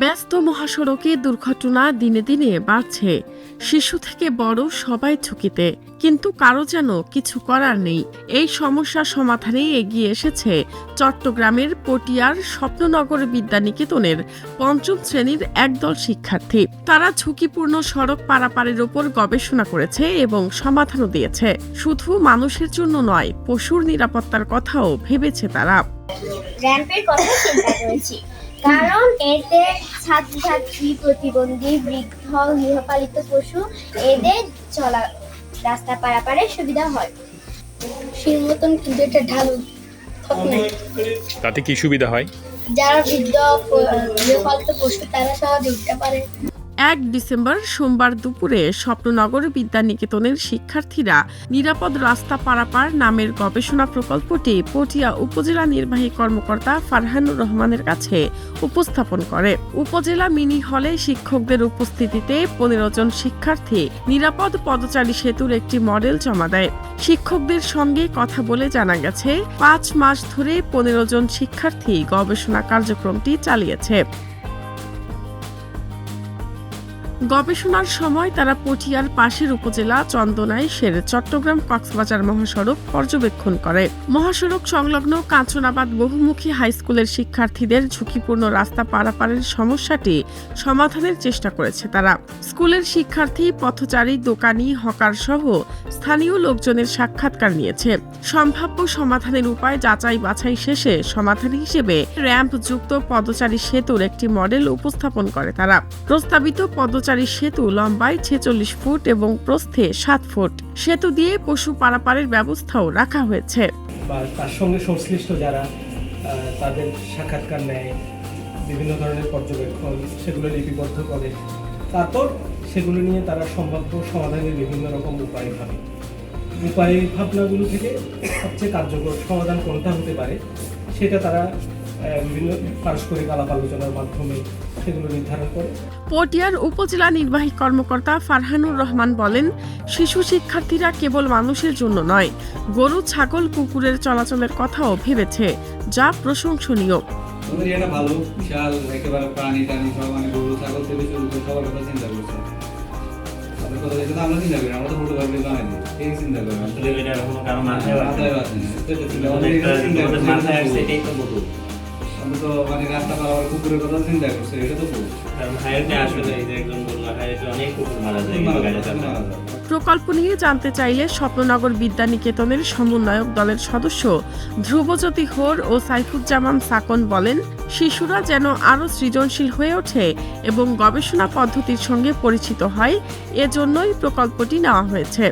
ব্যস্ত মহাসড়কে দুর্ঘটনা দিনে দিনে বাড়ছে। শিশু থেকে বড় সবাই ঝুঁকিতে, কিন্তু কারও যেন কিছু করার নেই। এই সমস্যা সমাধানে এগিয়ে এসেছে চট্টগ্রামের পটিয়ার স্বপ্ননগর বিদ্যানিকেতনের পঞ্চম শ্রেণির একদল শিক্ষার্থী। তারা ঝুঁকিপূর্ণ সড়ক পারাপারের ওপর গবেষণা করেছে এবং সমাধানও দিয়েছে। শুধু মানুষের জন্য নয়, পশুর নিরাপত্তার কথাও ভেবেছে তারা। র্যাম্পের কথা চিন্তা করেছি। কারণ এতে ছাত্রছাত্রী প্রতিবন্ধী বৃদ্ধ গৃহপালিত পশু এদের চলা রাস্তা পারাপারে সুবিধা হয়। সেই মতন কিন্তু এটা ঢালু পথ তাতে কি সুবিধা হয়? যারা বৃদ্ধ গৃহপালিত পশু তারা সহজে উঠতে পারে। এক ডিসেম্বর সোমবার দুপুরে স্বপ্ননগর বিদ্যানিকেতনের শিক্ষার্থীরা নিরাপদ রাস্তা পারাপার নামের গবেষণা প্রকল্পটি পটিয়া উপজেলা নির্বাহী কর্মকর্তা ফারহানুর রহমানের কাছে উপস্থাপন করে। উপজেলা মিনি হলে শিক্ষকদের উপস্থিতিতে পনেরো জন শিক্ষার্থী নিরাপদ পদচারী সেতুর একটি মডেল জমা দেয়। শিক্ষকদের সঙ্গে কথা বলে জানা গেছে, পাঁচ মাস ধরে পনেরো জন শিক্ষার্থী গবেষণা কার্যক্রমটি চালিয়েছে। গবেষণার সময় তারা পটিয়ার পাশের উপজেলা চন্দনায় সেরে চট্টগ্রাম কক্সবাজার মহাসড়ক পর্যবেক্ষণ করে। মহাসড়ক সংলগ্ন কাঞ্চনাবাদ বহুমুখী হাইস্কুলের শিক্ষার্থীদের ঝুঁকিপূর্ণ রাস্তা পারাপারের সমস্যাটি সমাধানের চেষ্টা করেছে তারা। স্কুলের শিক্ষার্থী, পথচারী, দোকানি, হকার সহ স্থানীয় লোকজনের সাক্ষাৎকার নিয়েছে। সম্ভাব্য সমাধানের উপায় যাচাই বাছাই শেষে সমাধান হিসেবে র্যাম্প যুক্ত পদচারী সেতুর একটি মডেল উপস্থাপন করে তারা। প্রস্তাবিত পদচারী সেতু লম্বায় ছেচল্লিশ ফুট এবং প্রস্থে সাত ফুট। সেতু দিয়ে পশু পারাপারের ব্যবস্থাও রাখা হয়েছে। তার সঙ্গে সংশ্লিষ্ট যারা তাদের সাক্ষাৎকার নেয়, বিভিন্ন ধরনের পর্যবেক্ষণ সেগুলো লিপিবদ্ধ করে। তারপর সেগুলো নিয়ে তারা সম্ভাব্য সমাধানের বিভিন্ন রকম উপায় ভাবে। উপায় ভাবনাগুলো থেকে সবচেয়ে কার্যকর সমাধান কোনটা হতে পারে, সেটা তারা বিভিন্ন পারস্পরিক আলাপ আলোচনার মাধ্যমে সেগুলো নির্ধারণ করে। পটিয়ার উপজেলা নির্বাহী কর্মকর্তা ফারহানুর রহমান বলেন শিশু শিক্ষার্থীরা কেবল মানুষের জন্য নয় গরু ছাগল কুকুরের চলাচলের কথাও ভেবেছে যা প্রশংসনীয়। ওদের এটা ভালো বিশাল একেবারে প্রাণী টাণী সব মানে গরু ছাগল থেকে শুরু করে সবার কথা চিন্তা করছে। তাদের কথা যেটা আমরা চিন্তা করি আমরা তো ছোট ভাবে জানাই না এই চিন্তা করি আসলে এটা এখনও কারও মাথায় আসে মাথায় না। আসে। চিন্তা করছে, মাথায় আসছে এটাই তো আমরা তো মানে রাস্তা পারাবার কুকুরের কথা চিন্তা করছে এটা তো। প্রকল্প নিয়ে জানতে চাইলে স্বপ্ননগর বিদ্যানিকেতনের সমন্বয়ক দলের সদস্য ধ্রুবজ্যোতি হোর ও সাইফুজ্জামান সাকন বলেন শিশুরা যেন আরও সৃজনশীল হয়ে ওঠে এবং গবেষণা পদ্ধতির সঙ্গে পরিচিত হয় এজন্যই প্রকল্পটি নেওয়া হয়েছে।